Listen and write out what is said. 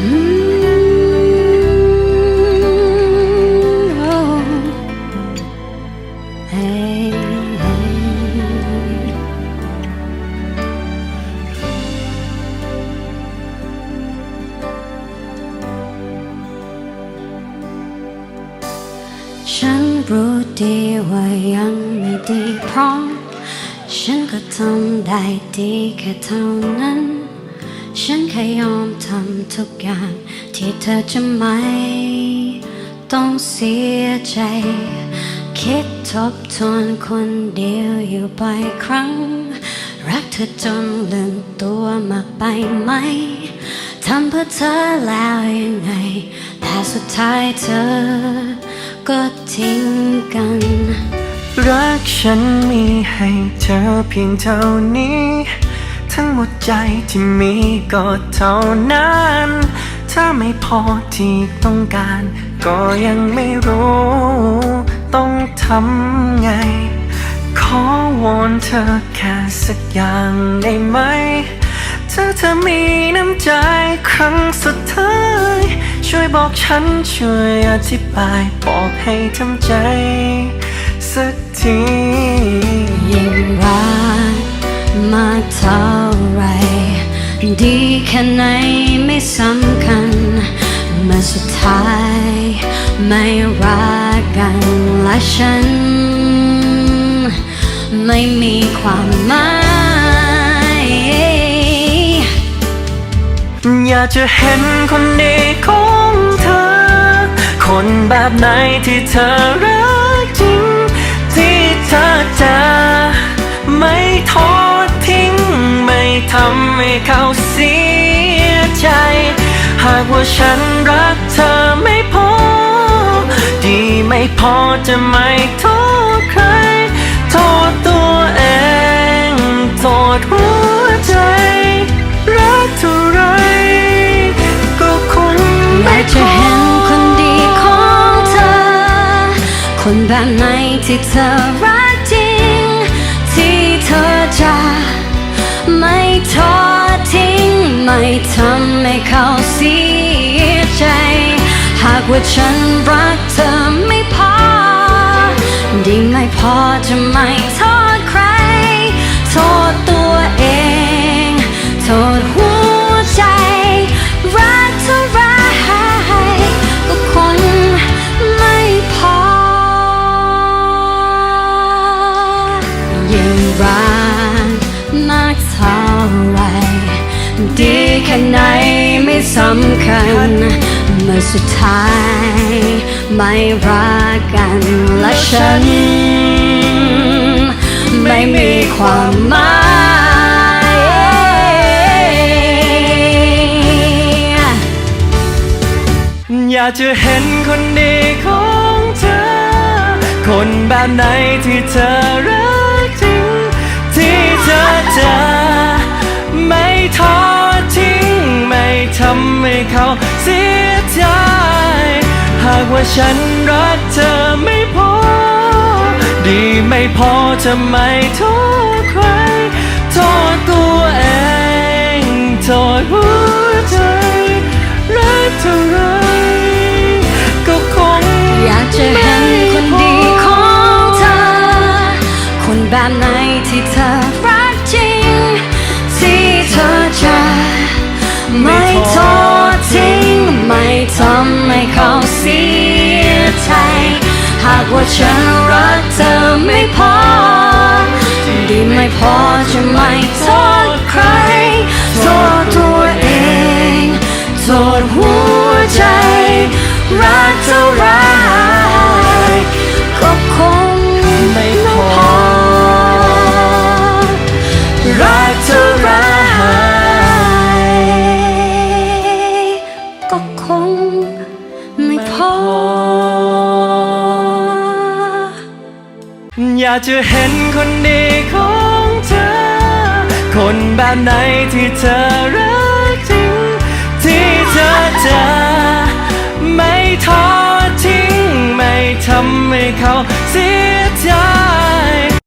ฉันรู้ดีว่ายังไม่ดีพร้อมฉันก็ทำได้ดีแค่เท่านั้น ฉันแค่ยอมทำทุกอย่างที่เธอจะไม่ต้องเสียใจ คิดทบทวนคนเดียวอยู่บ่อยครั้ง รักเธอจนลืมตัวมากไปไหม ทำเพื่อเธอแล้วยังไง แต่สุดท้ายเธอ ก็ทิ้งกัน รักฉันมีให้เธอเพียงเท่านี้ ทั้งหมดใจที่มีก็เท่านั้น ถ้าไม่พอที่ต้องการ ก็ยังไม่รู้ ต้องทำไง ขอวอนเธอแค่สักอย่างได้ไหม ถ้าเธอมีน้ำใจครั้งสุดท้าย ช่วยบอกฉันช่วยอธิบาย บอกให้ทำใจ ไหนไม่สำคัญเมื่อสุดท้ายไม่รักกันและฉัน ไม่มีความหมาย อยากจะเห็นคนดีของเธอ คนแบบไหนที่เธอรักจริง ที่เธอจะไม่ทอดทิ้ง ไม่ทำให้เขาเสีย ว่าฉันรักเธอไม่พอ ดีไม่พอจะไม่โทษใคร โทษตัวเอง โทษหัวใจ รักเท่าไรก็คงอยากจะเห็นคนดีของเธอ คนแบบไหนที่เธอรักจริง ที่เธอจะไม่ทอดทิ้ง ไม่ทำให้เขาเสียากว่าฉันรักเธอไม่พอ ดีไม่พอจะไม่โทษใคร โทษตัวเอง โทษหัวใจ รักเท่าไรก็คงไม่พอ ยิ่งรักมากเท่าไร ดีแค่ไหนไม่สำคัญ มื่อสุดท้าย ไม่รักกันและฉัน ไม่มีความหมายอยากจะเห็นคนดีของเธอ คนแบบไหนที่เธอรักจริงที่เธอจะไม่ทอทิ้งไม่ทำให้เขาเสียากว่าฉันรักเธอไม่พอ ดีไม่พอจะไม่โทษใคร โทษตัวเอง โทษหัวใจ รักเท่าไรก็คงอยากจะเห็นคนดีของเธอ คนแบบไหนที่เธอ สียใจ หากว่าฉันรักเธอไม่พอ ดีไม่พอจะไม่โทษใคร โทษตัวเอง โทษหัวใจ รักเท่าไร อยากจะเห็นคนดีของเธอ คนแบบไหนที่เธอรัก